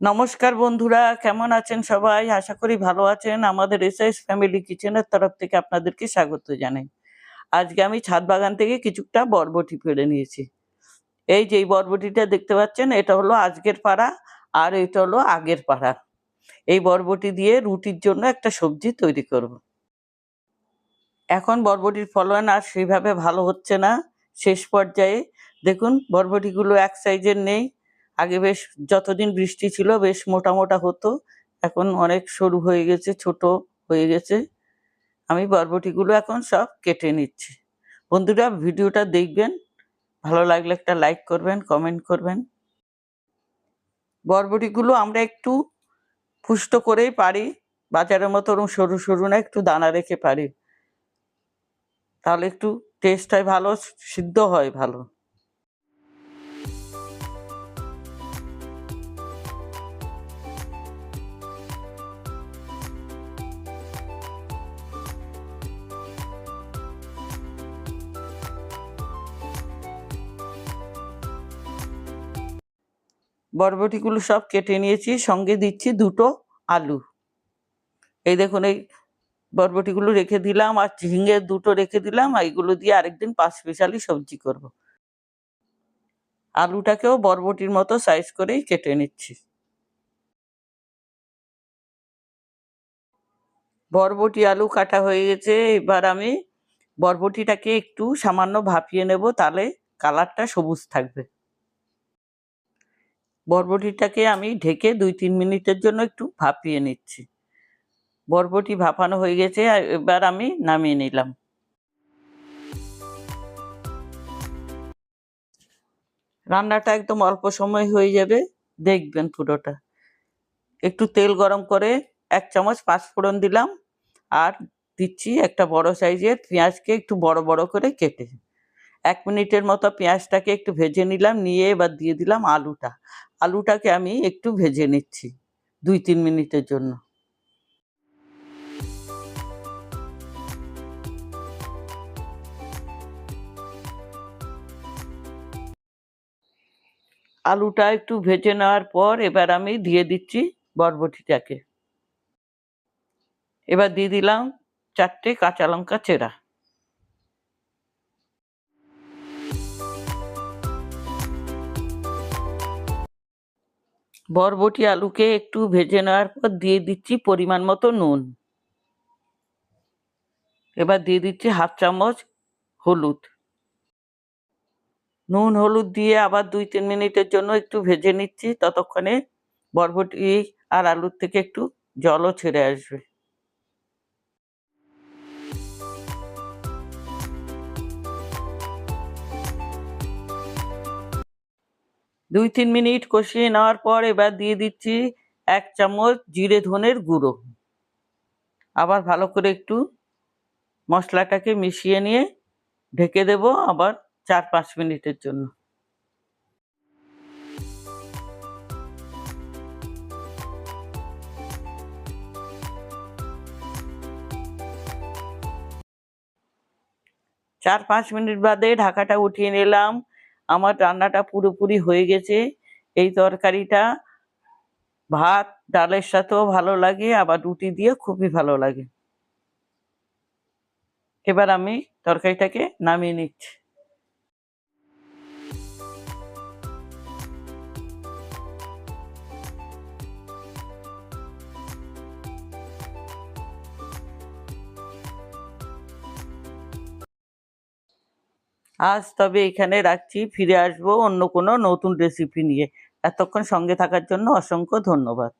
নমস্কার বন্ধুরা, কেমন আছেন সবাই? আশা করি ভালো আছেন। আমাদের এসএস ফ্যামিলি কিচেনের তরফ থেকে আপনাদেরকে স্বাগত জানাই। আজকে আমি ছাদ বাগান থেকে কিছুটা বরবটি পেড়ে নিয়েছি। এই যে বরবটিটা দেখতে পাচ্ছেন, এটা হলো আজকের পাড়া আর এটা হলো আগের পাড়া। এই বরবটি দিয়ে রুটির জন্য একটা সবজি তৈরি করব। এখন বরবটির ফলন আর সেইভাবে ভালো হচ্ছে না। শেষ পর্যায়ে দেখুন, বরবটিগুলো এক সাইজের নেই। আগে বেশ যতদিন বৃষ্টি ছিল বেশ মোটা মোটা হতো, এখন অনেক সরু হয়ে গেছে, ছোট হয়ে গেছে। আমি বরবটিগুলো এখন সব কেটে নিচ্ছি। বন্ধুরা, ভিডিওটা দেখবেন, ভালো লাগলে একটা লাইক করবেন, কমেন্ট করবেন। বরবটিগুলো আমরা একটু পুষ্ট করেই পারি, বাজারের মতো ওরকম সরু সরু না, একটু দানা রেখে পারি। তাহলে একটু টেস্ট হয় ভালো, সিদ্ধ হয় ভালো। বরবটিগুলো সব কেটে নিয়েছি, সঙ্গে দিচ্ছি দুটো আলু। এই দেখুন, এই বরবটিগুলো রেখে দিলাম আর ঝিঙে দুটো রেখে দিলাম এইগুলো দিয়ে আরেকদিন পাঁচ স্পেশালি সবজি করব। আলুটাকেও বরবটির মতো সাইজ করেই কেটে নিচ্ছি। বরবটি আলু কাটা হয়ে গেছে, এবার আমি বরবটিটাকে একটু সামান্য ভাপিয়ে নেব, তাহলে কালারটা সবুজ থাকবে। বরবটিটাকে আমি ঢেকে দুই তিন মিনিটের জন্য একটু ভাপিয়ে নিচ্ছি। বরবটি ভাপানো হয়ে গেছে এবার আমি নামিয়ে নিলাম। রান্নাটা একদম অল্প সময় হয়ে যাবে, দেখবেন পুরোটা। একটু তেল গরম করে এক চামচ পাঁচফোড়ন দিলাম, আর দিচ্ছি একটা বড় সাইজের পেঁয়াজকে একটু বড় বড় করে কেটে। এক মিনিটের মতো পেঁয়াজটাকে একটু ভেজে নিলাম, নিয়ে এবার দিয়ে দিলাম আলুটা। আলুটাকে আমি একটু ভেজে নিচ্ছি দুই তিন মিনিটের জন্য। আলুটা একটু ভেজে নেওয়ার পর এবার আমি দিয়ে দিচ্ছি বরবটিটাকে। এবার দিয়ে দিলাম চারটে কাঁচা লঙ্কা চেরা। বরবটি আলুকে একটু ভেজে নেওয়ার পর দিয়ে দিচ্ছি পরিমাণ মতো নুন। এবার দিয়ে দিচ্ছি হাফ চামচ হলুদ। নুন হলুদ দিয়ে আবার দুই তিন মিনিটের জন্য একটু ভেজে নিচ্ছি, ততক্ষণে বরবটি আর আলুর থেকে একটু জলও ছেড়ে আসবে। দুই তিন মিনিট কষিয়ে নেওয়ার পর এবার দিয়ে দিচ্ছি এক চামচ জিরে ধনের গুঁড়ো। আবার ভালো করে একটু মশলাটাকে মিশিয়ে নিয়ে ঢেকে দেব আবার চার পাঁচ মিনিটের জন্য। চার পাঁচ মিনিট বাদে ঢাকাটা উঠিয়ে নিলাম। আমার রান্নাটা পুরোপুরি হয়ে গেছে। এই তরকারিটা ভাত, ডালের সাথেও ভালো লাগে, আবার রুটি দিয়ে খুবই ভালো লাগে। এবার আমি তরকারিটাকে নামিয়ে নিচ্ছি। আজ তবে এখানে রাখছি, ফিরে আসব অন্য কোনো নতুন রেসিপি নিয়ে। এতক্ষণ সঙ্গে থাকার জন্য অসংখ্য ধন্যবাদ।